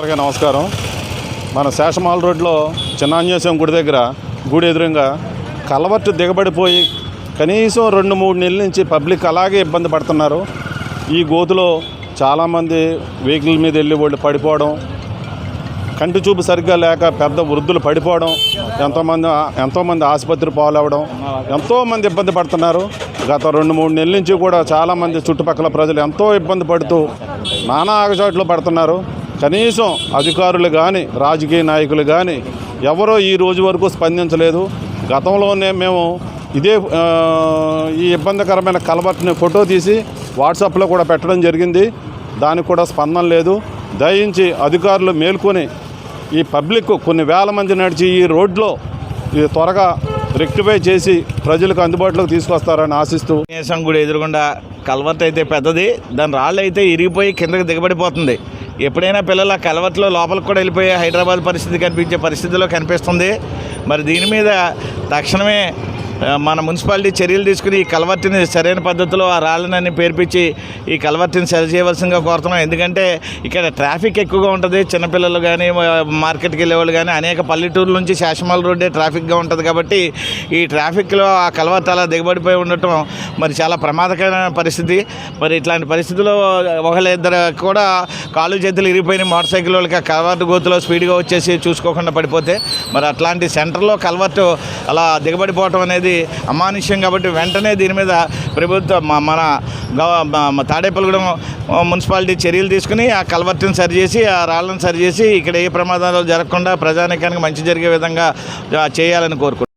అందరికీ నమస్కారం. మన శేషమాల రోడ్లో చిన్నాంజనేశ్వరం గుడి దగ్గర గుడి ఎదురుగా కలవట్టు దిగబడిపోయి కనీసం రెండు మూడు నెలల నుంచి పబ్లిక్ అలాగే ఇబ్బంది పడుతున్నారు. ఈ గోతులో చాలామంది వెహికల్ మీద వెళ్ళి వాళ్ళు పడిపోవడం కంటి చూపు సరిగ్గా లేక పెద్ద వృద్ధులు పడిపోవడం ఎంతోమంది ఎంతోమంది ఆసుపత్రి పాలవడం ఎంతోమంది ఇబ్బంది పడుతున్నారు. గత రెండు మూడు నెలల నుంచి కూడా చాలామంది చుట్టుపక్కల ప్రజలు ఎంతో ఇబ్బంది పడుతూ నానా ఆగచాట్లు పడుతున్నారు. కనీసం అధికారులు కానీ రాజకీయ నాయకులు కానీ ఎవరో ఈ రోజు వరకు స్పందించలేదు. గతంలోనే మేము ఇదే ఈ ఇబ్బందికరమైన కలబట్ని ఫోటో తీసి వాట్సాప్లో కూడా పెట్టడం జరిగింది. దానికి కూడా స్పందన లేదు. దయించి అధికారులు మేల్కొని ఈ పబ్లిక్ కొన్ని వేల మంది నడిచి ఈ రోడ్లో ఇది త్వరగా రెక్టిఫై చేసి ప్రజలకు అందుబాటులోకి తీసుకొస్తారని ఆశిస్తూ గణేశం గుడి ఎదురుగుండా కల్వర్ట్ అయితే పెద్దది దాని రాళ్ళు అయితే ఇరిగిపోయి కిందకి దిగబడిపోతుంది. ఎప్పుడైనా పిల్లలు ఆ కలవట్లో లోపలికి కూడా వెళ్ళిపోయి హైదరాబాద్ పరిస్థితి కనిపించే పరిస్థితిలో కనిపిస్తుంది. మరి దీని మీద తక్షణమే మన మున్సిపాలిటీ చర్యలు తీసుకుని ఈ కలవర్టిని సరైన పద్ధతిలో ఆ రాళ్ళనన్నీ పేర్పించి ఈ కలవర్టిని సరి చేయవలసిందిగా కోరుతున్నాం. ఎందుకంటే ఇక్కడ ట్రాఫిక్ ఎక్కువగా ఉంటుంది. చిన్నపిల్లలు కానీ మార్కెట్కి వెళ్ళేవాళ్ళు కానీ అనేక పల్లెటూరు నుంచి శాసమాల రోడ్డే ట్రాఫిక్గా ఉంటుంది కాబట్టి ఈ ట్రాఫిక్లో ఆ కలవర్తి అలా దిగబడిపోయి ఉండటం మరి చాలా ప్రమాదకరమైన పరిస్థితి. మరి ఇట్లాంటి పరిస్థితుల్లో ఒకళ్ళ ఇద్దరు కూడా కాళ్ళు చేతులు ఇరిగిపోయిన మోటార్ సైకిల్ వాళ్ళకి ఆ కలవర్టు గోతులో స్పీడ్గా వచ్చేసి చూసుకోకుండా పడిపోతే మరి అట్లాంటి సెంటర్లో కలవర్టు అలా దిగబడిపోవటం అనేది అమానుష్యం కాబట్టి వెంటనే దీని మీద ప్రభుత్వం మన గవ- తాడేపల్లిగూడెం మున్సిపాలిటీ చర్యలు తీసుకుని ఆ కలవర్ట్ని సరిచేసి ఆ రాళ్ళను సరిచేసి ఇక్కడ ఏ ప్రమాదాలు జరగకుండా ప్రజానికానికి మంచి జరిగే విధంగా చేయాలని కోరుకుంటున్నాను